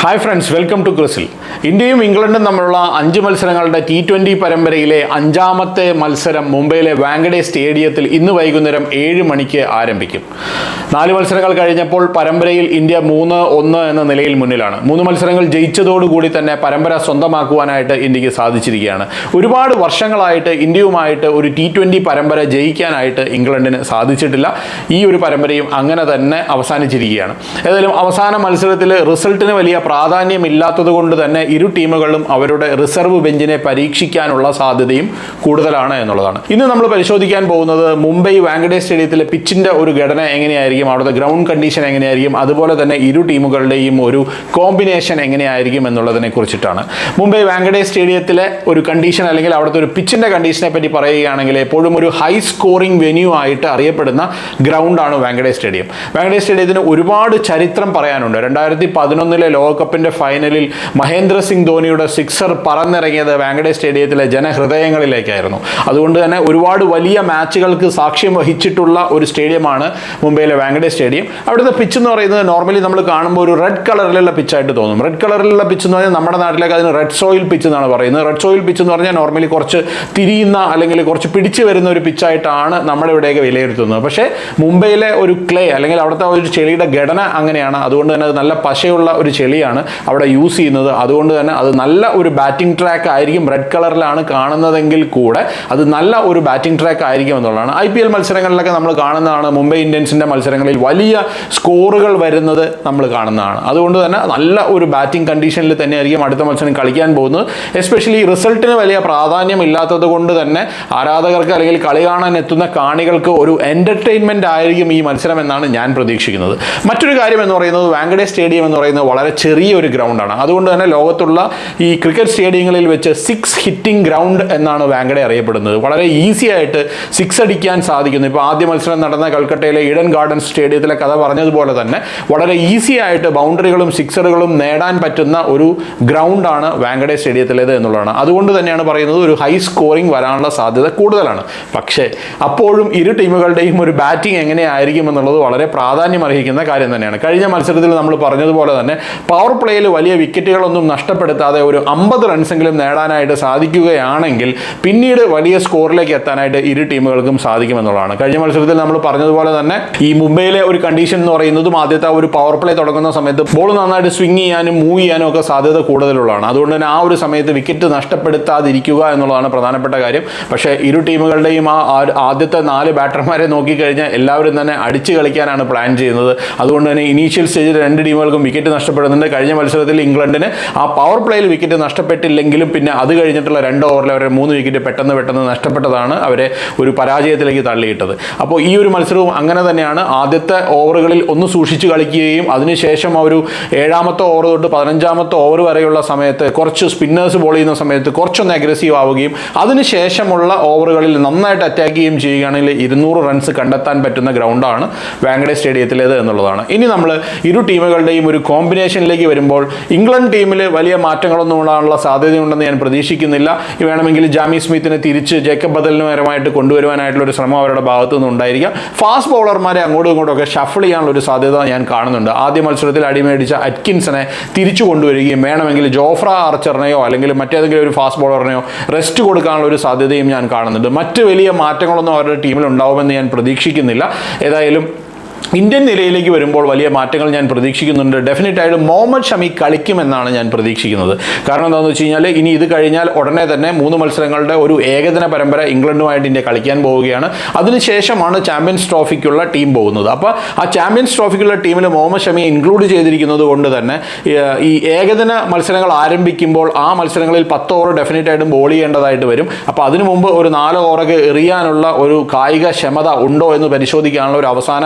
Hi friends welcome to ക്രിസിൽ ഇന്ത്യയും ഇംഗ്ലണ്ടും തമ്മിലുള്ള അഞ്ച് മത്സരങ്ങളുടെ ടി ട്വന്റി പരമ്പരയിലെ അഞ്ചാമത്തെ മത്സരം മുംബൈയിലെ വാങ്കഡേ സ്റ്റേഡിയത്തിൽ ഇന്ന് വൈകുന്നേരം ഏഴ് മണിക്ക് ആരംഭിക്കും. നാല് മത്സരങ്ങൾ കഴിഞ്ഞപ്പോൾ പരമ്പരയിൽ ഇന്ത്യ മൂന്ന് ഒന്ന് എന്ന നിലയിൽ മുന്നിലാണ്. മൂന്ന് മത്സരങ്ങൾ ജയിച്ചതോടുകൂടി തന്നെ പരമ്പര സ്വന്തമാക്കുവാനായിട്ട് ഇന്ത്യയ്ക്ക് സാധിച്ചിരിക്കുകയാണ്. ഒരുപാട് വർഷങ്ങളായിട്ട് ഇന്ത്യയുമായിട്ട് ഒരു ടി ട്വന്റി പരമ്പര ജയിക്കാനായിട്ട് ഇംഗ്ലണ്ടിന് സാധിച്ചിട്ടില്ല. ഈ ഒരു പരമ്പരയും അങ്ങനെ തന്നെ അവസാനിച്ചിരിക്കുകയാണ്. ഏതായാലും അവസാന മത്സരത്തിൽ റിസൾട്ടിന് വലിയ പ്രാധാന്യമില്ലാത്തത് കൊണ്ട് തന്നെ ഇരു ടീമുകളും അവരുടെ റിസർവ് ബെഞ്ചിനെ പരീക്ഷിക്കാനുള്ള സാധ്യതയും കൂടുതലാണ് എന്നുള്ളതാണ്. ഇന്ന് നമ്മൾ പരിശോധിക്കാൻ പോകുന്നത് മുംബൈ വാങ്കഡേ സ്റ്റേഡിയത്തിലെ പിച്ചിന്റെ ഒരു ഘടന എങ്ങനെയായിരിക്കും അവിടുത്തെ ഗ്രൗണ്ട് കണ്ടീഷൻ എങ്ങനെയായിരിക്കും അതുപോലെ തന്നെ ഇരു ടീമുകളുടെയും ഒരു കോമ്പിനേഷൻ എങ്ങനെയായിരിക്കും എന്നുള്ളതിനെ കുറിച്ചിട്ടാണ്. മുംബൈ വാങ്കഡേ സ്റ്റേഡിയത്തിലെ ഒരു കണ്ടീഷൻ അല്ലെങ്കിൽ അവിടുത്തെ ഒരു പിച്ചിന്റെ കണ്ടീഷനെ പറ്റി പറയുകയാണെങ്കിൽ എപ്പോഴും ഒരു ഹൈ സ്കോറിംഗ് വെന്യൂ ആയിട്ട് അറിയപ്പെടുന്ന ഗ്രൗണ്ടാണ് വാങ്കഡേ സ്റ്റേഡിയം. വാങ്കഡേ സ്റ്റേഡിയത്തിന് ഒരുപാട് ചരിത്രം പറയാനുണ്ട്. രണ്ടായിരത്തി പതിനൊന്നിലെ ലോകകപ്പിന്റെ ഫൈനലിൽ മഹേന്ദ്ര സിംഗ് ധോണിയുടെ സിക്സർ പറന്നിറങ്ങിയത് വാങ്കഡേ സ്റ്റേഡിയത്തിലെ ജനഹൃദയങ്ങളിലേക്കായിരുന്നു. അതുകൊണ്ട് തന്നെ ഒരുപാട് വലിയ മാച്ചുകൾക്ക് സാക്ഷ്യം വഹിച്ചിട്ടുള്ള ഒരു സ്റ്റേഡിയമാണ് മുംബൈയിലെ വാങ്കഡേ സ്റ്റേഡിയം. അവിടുത്തെ പിച്ച് എന്ന് പറയുന്നത് നോർമലി നമ്മൾ കാണുമ്പോൾ ഒരു റെഡ് കളറിലുള്ള പിച്ചായിട്ട് തോന്നും. റെഡ് കളറിലുള്ള പിച്ച് എന്ന് പറഞ്ഞാൽ നമ്മുടെ നാട്ടിലേക്ക് അതിന് റെഡ് സോയിൽ പിച്ച് എന്നാണ് പറയുന്നത്. റെഡ് സോയിൽ പിച്ച് എന്ന് പറഞ്ഞാൽ നോർമലി കുറച്ച് തിരിയുന്ന അല്ലെങ്കിൽ കുറച്ച് പിടിച്ചു വരുന്ന ഒരു പിച്ചായിട്ടാണ് നമ്മുടെ ഇവിടെയൊക്കെ വിലയിരുത്തുന്നത്. പക്ഷേ മുംബൈയിലെ ഒരു ക്ലേ അല്ലെങ്കിൽ അവിടുത്തെ ഒരു ചെളിയുടെ ഘടന അങ്ങനെയാണ്. അതുകൊണ്ട് തന്നെ അത് നല്ല പശയുള്ള ഒരു ചെളിയാണ്. അവിടെ യൂസ് ചെയ്യുന്നത്. അതുകൊണ്ട് തന്നെ അത് നല്ല ഒരു ബാറ്റിംഗ് ട്രാക്ക് ആയിരിക്കും റെഡ് കളറിലാണ് കാണുന്നതെങ്കിൽ കൂടെ അത് നല്ല ഒരു ബാറ്റിംഗ് ട്രാക്ക് ആയിരിക്കും എന്നുള്ളതാണ്. ഐ പി എൽ മത്സരങ്ങളിലൊക്കെ നമ്മൾ കാണുന്നതാണ്. മുംബൈ ഇന്ത്യൻസിന്റെ മത്സരങ്ങളിൽ വലിയ സ്കോറുകൾ വരുന്നത് നമ്മൾ കാണുന്നതാണ്. അതുകൊണ്ട് തന്നെ നല്ല ഒരു ബാറ്റിംഗ് കണ്ടീഷനിൽ തന്നെയായിരിക്കും അടുത്ത മത്സരം കളിക്കാൻ പോകുന്നത്. എസ്പെഷ്യലി റിസൾട്ടിന് വലിയ പ്രാധാന്യം ഇല്ലാത്തത് കൊണ്ട് തന്നെ ആരാധകർക്ക് അല്ലെങ്കിൽ കളി കാണാൻ എത്തുന്ന കാണികൾക്ക് ഒരു എന്റർടൈൻമെന്റ് ആയിരിക്കും ഈ മത്സരം എന്നാണ് ഞാൻ പ്രതീക്ഷിക്കുന്നത്. മറ്റൊരു കാര്യം എന്ന് പറയുന്നത് വാങ്കഡേ സ്റ്റേഡിയം എന്ന് പറയുന്നത് വളരെ ചെറിയ ഒരു ഗ്രൗണ്ടാണ്. അതുകൊണ്ട് തന്നെ ലോകത്തുള്ള ഈ ക്രിക്കറ്റ് സ്റ്റേഡിയങ്ങളിൽ വെച്ച് സിക്സ് ഹിറ്റിംഗ് ഗ്രൗണ്ട് എന്നാണ് വാങ്കഡെ അറിയപ്പെടുന്നത്. വളരെ ഈസി ആയിട്ട് സിക്സ് അടിക്കാൻ സാധിക്കുന്നു. ഇപ്പോൾ ആദ്യ മത്സരം നടന്ന കൽക്കട്ടയിലെ ഇഡൻ ഗാർഡൻ സ്റ്റേഡിയത്തിലെ കഥ പറഞ്ഞതുപോലെ തന്നെ വളരെ ഈസി ആയിട്ട് ബൗണ്ടറികളും സിക്സറുകളും നേടാൻ പറ്റുന്ന ഒരു ഗ്രൗണ്ടാണ് വാങ്കഡെ സ്റ്റേഡിയത്തിലേത് എന്നുള്ളതാണ്. അതുകൊണ്ട് തന്നെയാണ് പറയുന്നത് ഒരു ഹൈ സ്കോറിംഗ് വരാനുള്ള സാധ്യത കൂടുതലാണ്. പക്ഷേ അപ്പോഴും ഇരു ടീമുകളുടെയും ഒരു ബാറ്റിംഗ് എങ്ങനെയായിരിക്കും എന്നുള്ളത് വളരെ പ്രാധാന്യം അർഹിക്കുന്ന കാര്യം തന്നെയാണ്. കഴിഞ്ഞ മത്സരത്തിൽ നമ്മൾ പറഞ്ഞതുപോലെ തന്നെ പവർ പ്ലേയിൽ വലിയ വിക്കറ്റുകളൊന്നും നഷ്ടപ്പെടുത്താതെ ഒരു അമ്പത് റൺസെങ്കിലും നേടാനായിട്ട് സാധിക്കുകയാണെങ്കിൽ പിന്നീട് വലിയ സ്കോറിലേക്ക് എത്താനായിട്ട് ഇരു ടീമുകൾക്കും സാധിക്കുമെന്നുള്ളതാണ്. കഴിഞ്ഞ മത്സരത്തിൽ നമ്മൾ പറഞ്ഞതുപോലെ തന്നെ ഈ മുംബൈയിലെ ഒരു കണ്ടീഷൻ എന്ന് പറയുന്നതും ആദ്യത്തെ ഒരു പവർ പ്ലേ തുടങ്ങുന്ന സമയത്ത് ബോൾ നന്നായിട്ട് സ്വിങ് ചെയ്യാനും മൂവ് ചെയ്യാനും ഒക്കെ സാധ്യത കൂടുതലുള്ളതാണ്. അതുകൊണ്ട് തന്നെ ആ ഒരു സമയത്ത് വിക്കറ്റ് നഷ്ടപ്പെടുത്താതിരിക്കുക എന്നുള്ളതാണ് പ്രധാനപ്പെട്ട കാര്യം. പക്ഷേ ഇരു ടീമുകളുടെയും ആ- ആദ്യത്തെ നാല് ബാറ്റർമാരെ നോക്കിക്കഴിഞ്ഞാൽ എല്ലാവരും തന്നെ അടിച്ചു കളിക്കാനാണ് പ്ലാൻ ചെയ്യുന്നത്. അതുകൊണ്ട് തന്നെ ഇനീഷ്യൽ സ്റ്റേജിൽ രണ്ട് ടീമുകൾക്കും വിക്കറ്റ് നഷ്ടപ്പെടുന്നുണ്ട്. കഴിഞ്ഞ മത്സരത്തിൽ ഇംഗ്ലണ്ടിന് ആ പവർ പ്ലേയിൽ വിക്കറ്റ് നഷ്ടപ്പെട്ടില്ലെങ്കിലും പിന്നെ അത് കഴിഞ്ഞിട്ടുള്ള രണ്ട് ഓവറിൽ അവരെ മൂന്ന് വിക്കറ്റ് പെട്ടെന്ന് പെട്ടെന്ന് നഷ്ടപ്പെട്ടതാണ് അവരെ ഒരു പരാജയത്തിലേക്ക് തള്ളിയിട്ടത്. അപ്പോൾ ഈ ഒരു മത്സരവും അങ്ങനെ തന്നെയാണ്. ആദ്യത്തെ ഓവറുകളിൽ ഒന്ന് സൂക്ഷിച്ച് കളിക്കുകയും അതിനുശേഷം ആ ഒരു ഏഴാമത്തെ ഓവർ തൊട്ട് പതിനഞ്ചാമത്തെ ഓവർ വരെയുള്ള സമയത്ത് കുറച്ച് സ്പിന്നേഴ്സ് ബോൾ ചെയ്യുന്ന സമയത്ത് കുറച്ചൊന്ന് അഗ്രസീവ് ആവുകയും അതിനുശേഷമുള്ള ഓവറുകളിൽ നന്നായിട്ട് അറ്റാക്ക് ചെയ്യുകയും ചെയ്യുകയാണെങ്കിൽ ഇരുന്നൂറ് റൺസ് കണ്ടെത്താൻ പറ്റുന്ന ഗ്രൗണ്ടാണ് വാങ്കഡേ സ്റ്റേഡിയത്തിലേത് എന്നുള്ളതാണ്. ഇനി നമ്മൾ ഇരു ടീമുകളുടെയും ഒരു കോമ്പിനേഷനിലേക്ക് വരുമ്പോൾ ഇംഗ്ലണ്ട് ടീമിൽ വലിയ മാറ്റങ്ങളൊന്നും ഉണ്ടാകാനുള്ള സാധ്യതയുണ്ടെന്ന് ഞാൻ പ്രതീക്ഷിക്കുന്നില്ല. വേണമെങ്കിൽ ജാമി സ്മിത്തിനെ തിരിച്ച് ജേക്കബ് ബദലിന് പരമായിട്ട് കൊണ്ടുവരുവാനായിട്ടുള്ള ഒരു ശ്രമം അവരുടെ ഭാഗത്തു നിന്ന് ഉണ്ടായിരിക്കാം. ഫാസ്റ്റ് ബൗളർമാരെ അങ്ങോട്ടും ഇങ്ങോട്ടും ഒക്കെ ഷഫിൾ ചെയ്യാനുള്ള ഒരു സാധ്യത ഞാൻ കാണുന്നുണ്ട്. ആദ്യ മത്സരത്തിൽ അടിമേടിച്ച അറ്റ്കിൻസിനെ തിരിച്ചു കൊണ്ടുവരികയും വേണമെങ്കിൽ ജോഫ്ര ആർച്ചറിനെയോ അല്ലെങ്കിൽ മറ്റേതെങ്കിലും ഒരു ഫാസ്റ്റ് ബോളറിനെയോ റെസ്റ്റ് കൊടുക്കാനുള്ള ഒരു സാധ്യതയും ഞാൻ കാണുന്നുണ്ട്. മറ്റ് വലിയ മാറ്റങ്ങളൊന്നും അവരുടെ ടീമിൽ ഉണ്ടാവുമെന്ന് ഞാൻ പ്രതീക്ഷിക്കുന്നില്ല. ഏതായാലും ഇന്ത്യൻ നിലയിലേക്ക് വരുമ്പോൾ വലിയ മാറ്റങ്ങൾ ഞാൻ പ്രതീക്ഷിക്കുന്നുണ്ട്. ഡെഫിനറ്റ് ആയിട്ട് മുഹമ്മദ് ഷമി കളിക്കുമെന്നാണ് ഞാൻ പ്രതീക്ഷിക്കുന്നത്. കാരണം എന്താണെന്ന് വെച്ച് കഴിഞ്ഞാൽ ഇനി ഇത് കഴിഞ്ഞാൽ ഉടനെ തന്നെ മൂന്ന് മത്സരങ്ങളുടെ ഒരു ഏകദിന പരമ്പര ഇംഗ്ലണ്ടുമായിട്ട് ഇന്ത്യ കളിക്കാൻ പോവുകയാണ്. അതിനുശേഷമാണ് ചാമ്പ്യൻസ് ട്രോഫിക്കുള്ള ടീം പോകുന്നത്. അപ്പോൾ ആ ചാമ്പ്യൻസ് ട്രോഫിക്കുള്ള ടീമിൽ മുഹമ്മദ് ഷമി ഇൻക്ലൂഡ് ചെയ്തിരിക്കുന്നത് കൊണ്ട് തന്നെ ഈ ഏകദിന മത്സരങ്ങൾ ആരംഭിക്കുമ്പോൾ ആ മത്സരങ്ങളിൽ പത്ത് ഓവർ ഡെഫിനറ്റ് ആയിട്ടും ബോൾ ചെയ്യേണ്ടതായിട്ട് വരും. അപ്പോൾ അതിനു മുമ്പ് ഒരു നാല് ഓവറൊക്കെ എറിയാനുള്ള ഒരു കായിക ക്ഷമത ഉണ്ടോ എന്ന് പരിശോധിക്കാനുള്ള ഒരു അവസാന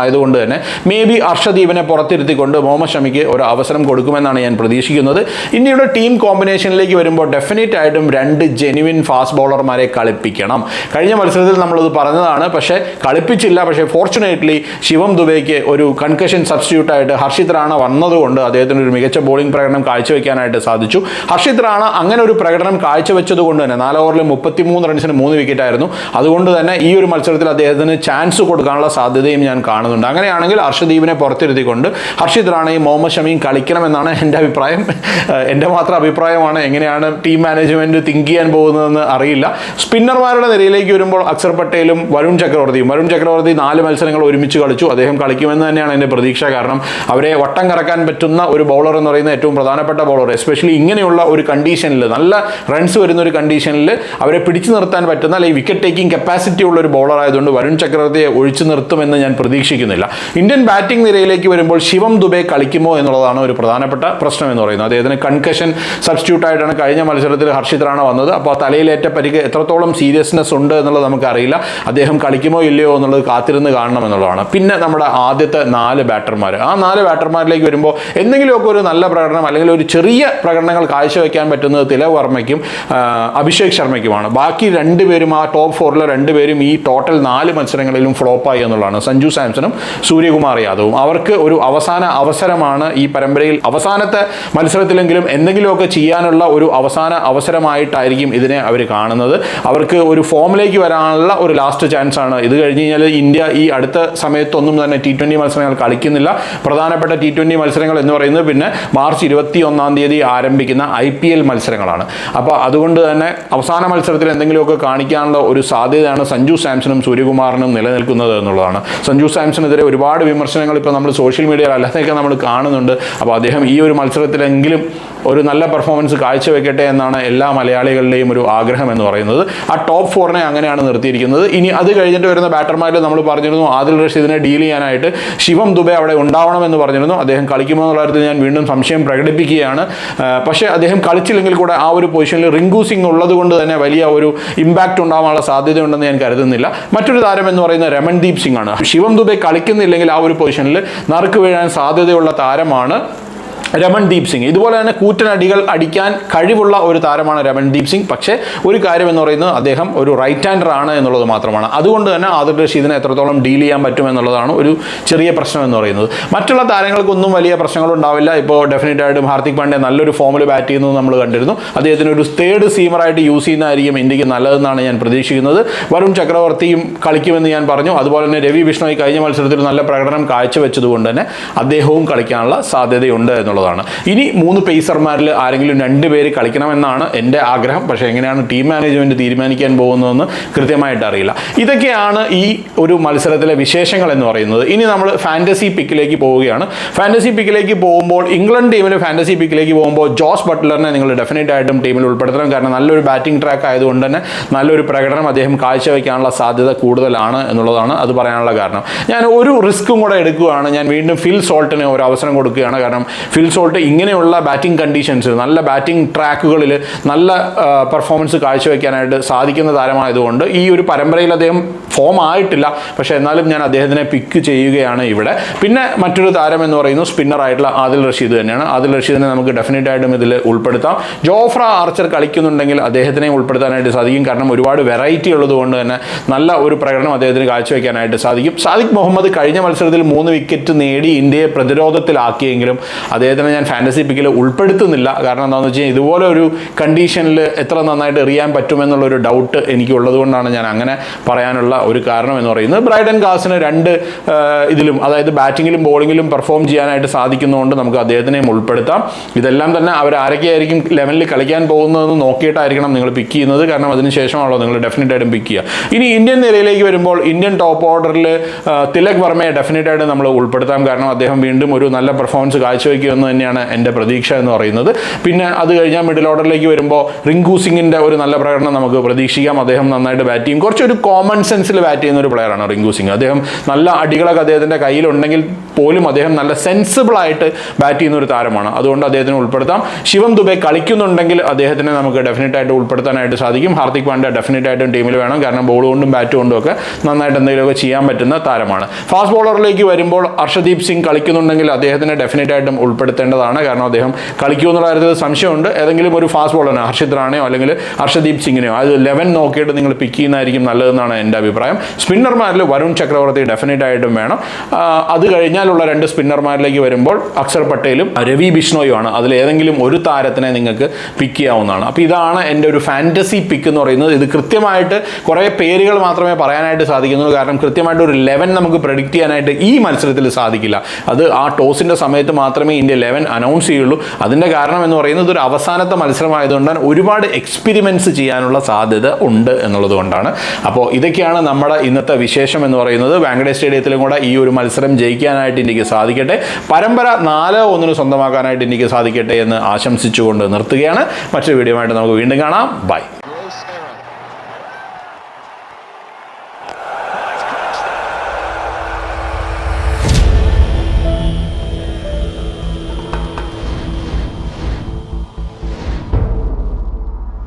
അവസരമായതുകൊണ്ട് തന്നെ മേ ബി അർഷദീപിനെ പുറത്തിരുത്തിക്കൊണ്ട് മുഹമ്മദ് ഷമിക്ക് ഒരു അവസരം കൊടുക്കുമെന്നാണ് ഞാൻ പ്രതീക്ഷിക്കുന്നത്. ഇന്ത്യയുടെ ടീം കോമ്പിനേഷനിലേക്ക് വരുമ്പോൾ ഡെഫിനറ്റ് ആയിട്ടും രണ്ട് ജെനുവിൻ ഫാസ്റ്റ് ബൗളർമാരെ കളിപ്പിക്കണം. കഴിഞ്ഞ മത്സരത്തിൽ നമ്മളത് പറഞ്ഞതാണ്. പക്ഷേ കളിപ്പിച്ചില്ല. പക്ഷേ ഫോർച്ചുനേറ്റ്ലി ശിവം ദുബൈക്ക് ഒരു കൺകഷൻ സബ്സ്റ്റിറ്റ്യൂട്ട് ആയിട്ട് ഹർഷിത് റാണ വന്നതുകൊണ്ട് അദ്ദേഹത്തിന് ഒരു മികച്ച ബോളിംഗ് പ്രകടനം കാഴ്ചവെക്കാനായിട്ട് സാധിച്ചു. ഹർഷിത് റാണ അങ്ങനെ ഒരു പ്രകടനം കാഴ്ചവെച്ചത് കൊണ്ട് തന്നെ നാല് ഓവറിൽ മുപ്പത്തിമൂന്ന് റൺസിന് മൂന്ന് വിക്കറ്റ് ആയിരുന്നു. അതുകൊണ്ട് തന്നെ ഈ ഒരു മത്സരത്തിൽ അദ്ദേഹത്തിന് ചാൻസ് കൊടുക്കാനുള്ള സാധ്യതയും ഞാൻ കാണുന്നു. കാണുന്നുണ്ട്. അങ്ങനെയാണെങ്കിൽ ഹർഷദീപിനെ പുറത്തിരുത്തിക്കൊണ്ട് ഹർഷിത് റാണയും മുഹമ്മദ് ഷമിയും കളിക്കണമെന്നാണ് എന്റെ അഭിപ്രായം. എന്റെ മാത്രം അഭിപ്രായമാണ് എങ്ങനെയാണ് ടീം മാനേജ്മെന്റ് തിങ്ക് ചെയ്യാൻ പോകുന്നതെന്ന് അറിയില്ല. സ്പിന്നർമാരുടെ നിരയിലേക്ക് വരുമ്പോൾ അക്സർ പട്ടേലും വരുൺ ചക്രവർത്തിയും. വരുൺ ചക്രവർത്തി നാല് മത്സരങ്ങൾ ഒരുമിച്ച് കളിച്ചു. അദ്ദേഹം കളിക്കുമെന്ന് തന്നെയാണ് എന്റെ പ്രതീക്ഷ. കാരണം അവരെ വട്ടം കറക്കാൻ പറ്റുന്ന ഒരു ബൗളർ എന്ന് പറയുന്ന ഏറ്റവും പ്രധാനപ്പെട്ട ബൗളർ എസ്പെഷ്യലി ഇങ്ങനെയുള്ള ഒരു കണ്ടീഷനിൽ നല്ല റൺസ് വരുന്ന ഒരു കണ്ടീഷനിൽ അവരെ പിടിച്ചു നിർത്താൻ പറ്റുന്ന അല്ലെങ്കിൽ വിക്കറ്റ് ടേക്കിംഗ് കപ്പാസിറ്റി ഉള്ള ഒരു ബൗളർ ആയതുകൊണ്ട് വരുൺ ചക്രവർത്തിയെ ഒഴിച്ചു നിർത്തുമെന്ന് ഞാൻ പ്രതീക്ഷിക്കുന്നില്ല ഇന്ത്യൻ ബാറ്റിംഗ് നിരയിലേക്ക് വരുമ്പോൾ ശിവം ദുബെ കളിക്കുമോ എന്നുള്ളതാണ് ഒരു പ്രധാനപ്പെട്ട പ്രശ്നം എന്ന് പറയുന്നത്. അദ്ദേഹത്തിന് കൺകഷൻ സബ്സ്റ്റിറ്റ്യൂട്ട് ആയിട്ടാണ് കഴിഞ്ഞ മത്സരത്തിൽ ഹർഷിത് റാണ വന്നത്. അപ്പോൾ തലയിലേറ്റ പരിക്ക് എത്രത്തോളം സീരിയസ്നെസ് ഉണ്ട് എന്നുള്ളത് നമുക്കറിയില്ല. അദ്ദേഹം കളിക്കുമോ ഇല്ലയോ എന്നുള്ളത് കാത്തിരുന്ന് കാണണം എന്നുള്ളതാണ്. പിന്നെ നമ്മുടെ ആദ്യത്തെ നാല് ബാറ്റർമാർ ആ നാല് ബാറ്റർമാരിലേക്ക് വരുമ്പോൾ എന്തെങ്കിലുമൊക്കെ ഒരു നല്ല പ്രകടനം അല്ലെങ്കിൽ ഒരു ചെറിയ പ്രകടനങ്ങൾ കാഴ്ചവെക്കാൻ പറ്റുന്നത് തിലക് വർമ്മയ്ക്കും അഭിഷേക് ശർമ്മയ്ക്കുമാണ്. ബാക്കി രണ്ടുപേരും ആ ടോപ്പ് ഫോറിലെ രണ്ടുപേരും ഈ ടോട്ടൽ നാല് മത്സരങ്ങളിലും ഫ്ലോപ്പായി എന്നുള്ളതാണ്. സഞ്ജു സാംസണും സൂര്യകുമാർ യാദവും. അവർക്ക് ഒരു അവസാന അവസരമാണ് ഈ പരമ്പരയിൽ അവസാനത്തെ മത്സരത്തിലെങ്കിലും എന്തെങ്കിലുമൊക്കെ ചെയ്യാനുള്ള ഒരു അവസാന അവസരമായിട്ടായിരിക്കും ഇതിനെ അവർ കാണുന്നത്. അവർക്ക് ഒരു ഫോമിലേക്ക് വരാനുള്ള ഒരു ലാസ്റ്റ് ചാൻസ് ആണ്. ഇത് കഴിഞ്ഞ് കഴിഞ്ഞാൽ ഇന്ത്യ ഈ അടുത്ത സമയത്തൊന്നും തന്നെ ടി ട്വന്റി മത്സരങ്ങൾ കളിക്കുന്നില്ല. പ്രധാനപ്പെട്ട ടി ട്വന്റി മത്സരങ്ങൾ എന്ന് പറയുന്നത് പിന്നെ മാർച്ച് ഇരുപത്തി ഒന്നാം തീയതി ആരംഭിക്കുന്ന ഐ പി എൽ മത്സരങ്ങളാണ്. അപ്പോൾ അതുകൊണ്ട് തന്നെ അവസാന മത്സരത്തിൽ എന്തെങ്കിലുമൊക്കെ കാണിക്കാനുള്ള ഒരു സാധ്യതയാണ് സഞ്ജു സാംസണും സൂര്യകുമാറിനും നിലനിൽക്കുന്നത് എന്നുള്ളതാണ്. സഞ്ജു സാംസണെതിരെ ഒരുപാട് വിമർശനങ്ങൾ ഇപ്പോൾ നമ്മൾ സോഷ്യൽ മീഡിയയിൽ അല്ലാതെയൊക്കെ നമ്മൾ കാണുന്നുണ്ട്. അപ്പോൾ അദ്ദേഹം ഈ ഒരു മത്സരത്തിലെങ്കിലും ഒരു നല്ല പെർഫോമൻസ് കാഴ്ചവെക്കട്ടെ എന്നാണ് എല്ലാ മലയാളികളുടെയും ഒരു ആഗ്രഹം എന്ന് പറയുന്നത്. ആ ടോപ്പ് ഫോറിനെ അങ്ങനെയാണ് നിർത്തിയിരിക്കുന്നത്. ഇനി അത് കഴിഞ്ഞിട്ട് വരുന്ന ബാറ്റർമാരിൽ നമ്മൾ പറഞ്ഞിരുന്നു ആദിൽ റഷീദിനെ ഡീൽ ചെയ്യാനായിട്ട് ശിവം ദുബെ അവിടെ ഉണ്ടാവണമെന്ന് പറഞ്ഞിരുന്നു. അദ്ദേഹം കളിക്കുമോ എന്നുള്ള കാര്യത്തിൽ ഞാൻ വീണ്ടും സംശയം പ്രകടിപ്പിക്കുകയാണ്. പക്ഷേ അദ്ദേഹം കളിച്ചില്ലെങ്കിൽ കൂടെ ആ ഒരു പൊസിഷനിൽ റിങ്കു സിംഗ് ഉള്ളത് കൊണ്ട് തന്നെ വലിയ ഒരു ഇമ്പാക്റ്റ് ഉണ്ടാവാനുള്ള സാധ്യതയുണ്ടെന്ന് ഞാൻ കരുതുന്നില്ല. മറ്റൊരു താരം എന്ന് പറയുന്നത് രമൺദീപ് സിംഗ് ആണ്. ശിവം ദുബെ കളിക്കുന്നില്ലെങ്കിൽ ആ ഒരു പൊസിഷനിൽ നറുക്ക് വീഴാൻ സാധ്യതയുള്ള താരമാണ് രമൺദീപ് സിംഗ്. ഇതുപോലെ തന്നെ കൂറ്റനടികൾ അടിക്കാൻ കഴിവുള്ള ഒരു താരമാണ് രമൺദീപ് സിംഗ്. പക്ഷേ ഒരു കാര്യം എന്ന് പറയുന്നത് അദ്ദേഹം ഒരു റൈറ്റ് ഹാൻഡർ ആണ് എന്നുള്ളത് മാത്രമാണ്. അതുകൊണ്ട് തന്നെ ആദർ റഷീദിനെ എത്രത്തോളം ഡീൽ ചെയ്യാൻ പറ്റും എന്നുള്ളതാണ് ഒരു ചെറിയ പ്രശ്നം എന്ന് പറയുന്നത്. മറ്റുള്ള താരങ്ങൾക്കൊന്നും വലിയ പ്രശ്നങ്ങളുണ്ടാവില്ല ഇപ്പോൾ ഡെഫിനറ്റ് ആയിട്ടും ഹാർദിക് പാണ്ഡ്യ നല്ലൊരു ഫോമിൽ ബാറ്റ് ചെയ്യുന്നത് നമ്മൾ കണ്ടിരുന്നു. അദ്ദേഹത്തിന് ഒരു തേർഡ് സീമറായിട്ട് യൂസ് ചെയ്യുന്നതായിരിക്കും ഇന്ത്യയ്ക്ക് നല്ലതെന്നാണ് ഞാൻ പ്രതീക്ഷിക്കുന്നത്. വരുൺ ചക്രവർത്തിയും കളിക്കുമെന്ന് ഞാൻ പറഞ്ഞു. അതുപോലെ തന്നെ രവി ബിഷ്ണോയ് കഴിഞ്ഞ മത്സരത്തിൽ നല്ല പ്രകടനം കാഴ്ചവെച്ചതുകൊണ്ട് തന്നെ അദ്ദേഹവും കളിക്കാനുള്ള സാധ്യതയുണ്ട് എന്നുള്ളതാണ്. ഇനി മൂന്ന് പേസർമാരിൽ ആരെങ്കിലും രണ്ട് പേര് കളിക്കണമെന്നാണ് എന്റെ ആഗ്രഹം. പക്ഷേ എങ്ങനെയാണ് ടീം മാനേജ്മെന്റ് തീരുമാനിക്കാൻ പോകുന്നതെന്ന് കൃത്യമായിട്ട് അറിയില്ല. ഇതൊക്കെയാണ് ഈ ഒരു മത്സരത്തിലെ വിശേഷങ്ങൾ എന്ന് പറയുന്നത്. ഇനി നമ്മൾ ഫാന്റസി പിക്കിലേക്ക് പോവുകയാണ്. ഫാന്റസി പിക്കിലേക്ക് പോകുമ്പോൾ ഇംഗ്ലണ്ട് ടീമിൽ ഫാന്റസി പിക്കിലേക്ക് പോകുമ്പോൾ ജോസ് ബട്ട്ലറിനെ നിങ്ങൾ ഡെഫിനറ്റ് ആയിട്ടും ടീമിൽ ഉൾപ്പെടുത്തണം. കാരണം നല്ലൊരു ബാറ്റിംഗ് ട്രാക്ക് ആയതുകൊണ്ട് തന്നെ നല്ലൊരു പ്രകടനം അദ്ദേഹം കാഴ്ചവെക്കാനുള്ള സാധ്യത കൂടുതലാണ് എന്നുള്ളതാണ് അത് പറയാനുള്ള കാരണം. ഞാൻ ഒരു റിസ്ക്കും കൂടെ എടുക്കുകയാണ്. ഞാൻ വീണ്ടും ഫിൽ സോൾട്ടിന് ഒരു അവസരം കൊടുക്കുകയാണ്. കാരണം ഫിൽ സോൾട്ട് ഇങ്ങനെയുള്ള ബാറ്റിംഗ് കണ്ടീഷൻസ് നല്ല ബാറ്റിംഗ് ട്രാക്കുകളിൽ നല്ല പെർഫോമൻസ് കാഴ്ചവെക്കാനായിട്ട് സാധിക്കുന്ന താരമായതുകൊണ്ട് ഈ ഒരു പരമ്പരയിൽ അദ്ദേഹം ഫോം ആയിട്ടില്ല. പക്ഷേ എന്നാലും ഞാൻ അദ്ദേഹത്തിനെ പിക്ക് ചെയ്യുകയാണ് ഇവിടെ. പിന്നെ മറ്റൊരു താരം എന്ന് പറയുന്നത് സ്പിന്നറായിട്ടുള്ള ആദിൽ റഷീദ് തന്നെയാണ്. ആദിൽ റഷീദിനെ നമുക്ക് ഡെഫിനറ്റ് ആയിട്ടും ഇതിൽ ഉൾപ്പെടുത്താം. ജോഫ്ര ആർച്ചർ കളിക്കുന്നുണ്ടെങ്കിൽ അദ്ദേഹത്തിനെ ഉൾപ്പെടുത്താനായിട്ട് സാധിക്കും. കാരണം ഒരുപാട് വെറൈറ്റി ഉള്ളതുകൊണ്ട് തന്നെ നല്ല ഒരു പ്രകടനം അദ്ദേഹത്തിന് കാഴ്ചവെക്കാനായിട്ട് സാധിക്കും. സാദിഖ് മുഹമ്മദ് കഴിഞ്ഞ മത്സരത്തിൽ മൂന്ന് വിക്കറ്റ് നേടി ഇന്ത്യയെ പ്രതിരോധത്തിലാക്കിയെങ്കിലും അദ്ദേഹത്തിനെ ഞാൻ ഫാന്റസി പിക്കിൽ ഉൾപ്പെടുത്തുന്നില്ല. കാരണം എന്താണെന്ന് വെച്ച് കഴിഞ്ഞാൽ ഇതുപോലെ ഒരു കണ്ടീഷനിൽ എത്ര നന്നായിട്ട് എറിയാൻ പറ്റുമെന്നുള്ളൊരു ഡൗട്ട് എനിക്കുള്ളത് കൊണ്ടാണ് ഞാൻ അങ്ങനെ പറയാനുള്ള ഒരു കാരണം എന്ന് പറയുന്നത്. ബ്രൈഡൻ കാസിന് രണ്ട് ഇതിലും അതായത് ബാറ്റിങ്ങിലും ബോളിങ്ങിലും പെർഫോം ചെയ്യാനായിട്ട് സാധിക്കുന്നതുകൊണ്ട് നമുക്ക് അദ്ദേഹത്തിനെയും ഉൾപ്പെടുത്താം. ഇതെല്ലാം തന്നെ അവർ ആരൊക്കെയായിരിക്കും ലെവലിൽ കളിക്കാൻ പോകുന്നതെന്ന് നോക്കിയിട്ടായിരിക്കണം നിങ്ങൾ പിക്ക് ചെയ്യുന്നത്. കാരണം അതിന് ശേഷമാണല്ലോ നിങ്ങൾ ഡെഫിനറ്റ് ആയിട്ടും പിക്ക് ചെയ്യുക. ഇനി ഇന്ത്യൻ നിരയിലേക്ക് വരുമ്പോൾ ഇന്ത്യൻ ടോപ്പ് ഓർഡറിൽ തിലക് വർമ്മയെ ഡെഫിനറ്റ് ആയിട്ട് നമ്മൾ ഉൾപ്പെടുത്താം. കാരണം അദ്ദേഹം വീണ്ടും ഒരു നല്ല പെർഫോമൻസ് കാഴ്ചവെക്കുമെന്ന് തന്നെയാണ് എന്റെ പ്രതീക്ഷ എന്ന് പറയുന്നത്. പിന്നെ അത് കഴിഞ്ഞാൽ മിഡിൽ ഓർഡറിലേക്ക് വരുമ്പോൾ റിങ്കു സിംഗിന്റെ ഒരു നല്ല പ്രകടനം നമുക്ക് പ്രതീക്ഷിക്കാം. അദ്ദേഹം നന്നായിട്ട് ബാറ്റ് ചെയ്യും. കുറച്ചൊരു കോമൺ സെൻസിൽ ബാറ്റ് ചെയ്യുന്ന ഒരു പ്ലെയറാണ് റിങ്കു സിംഗ്. അദ്ദേഹം നല്ല അടികളൊക്കെ അദ്ദേഹത്തിന്റെ കയ്യിലുണ്ടെങ്കിൽ പോലും അദ്ദേഹം നല്ല സെൻസിബിൾ ആയിട്ട് ബാറ്റ് ചെയ്യുന്ന ഒരു താരമാണ്. അതുകൊണ്ട് അദ്ദേഹത്തിന് ഉൾപ്പെടുത്താം. ശിവം ദുബെ കളിക്കുന്നുണ്ടെങ്കിൽ അദ്ദേഹത്തിനെ നമുക്ക് ഡെഫിനറ്റ് ആയിട്ട് ഉൾപ്പെടുത്താനായിട്ട് സാധിക്കും. ഹാർദിക് പാണ്ഡ്യ ഡെഫിനറ്റ് ആയിട്ടും ടീമിൽ വേണം. കാരണം ബോൾ കൊണ്ടും ബാറ്റ് കൊണ്ടും ഒക്കെ നന്നായിട്ട് എന്തെങ്കിലുമൊക്കെ ചെയ്യാൻ പറ്റുന്ന താരമാണ്. ഫാസ്റ്റ് ബോളറിലേക്ക് വരുമ്പോൾ അർഷദീപ് സിംഗ് കളിക്കുന്നുണ്ടെങ്കിൽ അദ്ദേഹത്തിനെ ഡെഫിനറ്റ് ആയിട്ടും ഉൾപ്പെടുത്തേണ്ടതാണ്. കാരണം അദ്ദേഹം കളിക്കുമെന്നുള്ള കാര്യത്തിൽ സംശയമുണ്ട്. ഏതെങ്കിലും ഒരു ഫാസ്റ്റ് ബോളറിനെ ഹർഷിത് റാണയോ അല്ലെങ്കിൽ ഹർഷദീപ് സിംഗിനെയോ അത് ലെവൻ നോക്കിയിട്ട് നിങ്ങൾ പിക്ക് ചെയ്യുന്നതായിരിക്കും നല്ലതെന്നാണ് എന്റെ അഭിപ്രായം. സ്പിന്നർമാരിൽ വരുൺ ചക്രവർത്തി ഡെഫിനറ്റ് ആയിട്ടും വേണം. അത് കഴിഞ്ഞാൽ ഫോമിലുള്ള രണ്ട് സ്പിന്നർമാരിലേക്ക് വരുമ്പോൾ അക്ഷർ പട്ടേലും രവി ബിഷ്ണോയുമാണ്. അതിൽ ഏതെങ്കിലും ഒരു താരത്തിനെ നിങ്ങൾക്ക് പിക്ക് ചെയ്യാവുന്നതാണ്. അപ്പോൾ ഇതാണ് എന്റെ ഒരു ഫാന്റസി പിക്ക് എന്ന് പറയുന്നത്. ഇത് കൃത്യമായിട്ട് കുറേ പേരുകൾ മാത്രമേ പറയാനായിട്ട് സാധിക്കുന്നുള്ളൂ. കാരണം കൃത്യമായിട്ട് ഒരു ലെവൻ നമുക്ക് പ്രഡിക്റ്റ് ചെയ്യാനായിട്ട് ഈ മത്സരത്തിൽ സാധിക്കില്ല. അത് ആ ടോസിന്റെ സമയത്ത് മാത്രമേ ഇന്ത്യ ലെവൻ അനൗൺസ് ചെയ്യുള്ളൂ. അതിന്റെ കാരണം എന്ന് പറയുന്നത് ഒരു അവസാനത്തെ മത്സരമായതുകൊണ്ട് ഒരുപാട് എക്സ്പെരിമെന്റ്സ് ചെയ്യാനുള്ള സാധ്യത ഉണ്ട് എന്നുള്ളത് കൊണ്ടാണ്. അപ്പോൾ ഇതൊക്കെയാണ് നമ്മുടെ ഇന്നത്തെ വിശേഷം എന്ന് പറയുന്നത്. വാങ്കഡേ സ്റ്റേഡിയത്തിലും കൂടെ ഈ ഒരു മത്സരം ജയിക്കാനായിട്ട് ഇന്ത്യയ്ക്ക് സാധിക്കട്ടെ. പരമ്പര നാല് ഒന്നിന് സ്വന്തമാക്കാനായിട്ട് ഇന്ത്യയ്ക്ക് സാധിക്കട്ടെ എന്ന് ആശംസിച്ചുകൊണ്ട് നിർത്തുകയാണ്. മറ്റൊരു വീഡിയോ ആയിട്ട് നമുക്ക് വീണ്ടും കാണാം. ബൈ.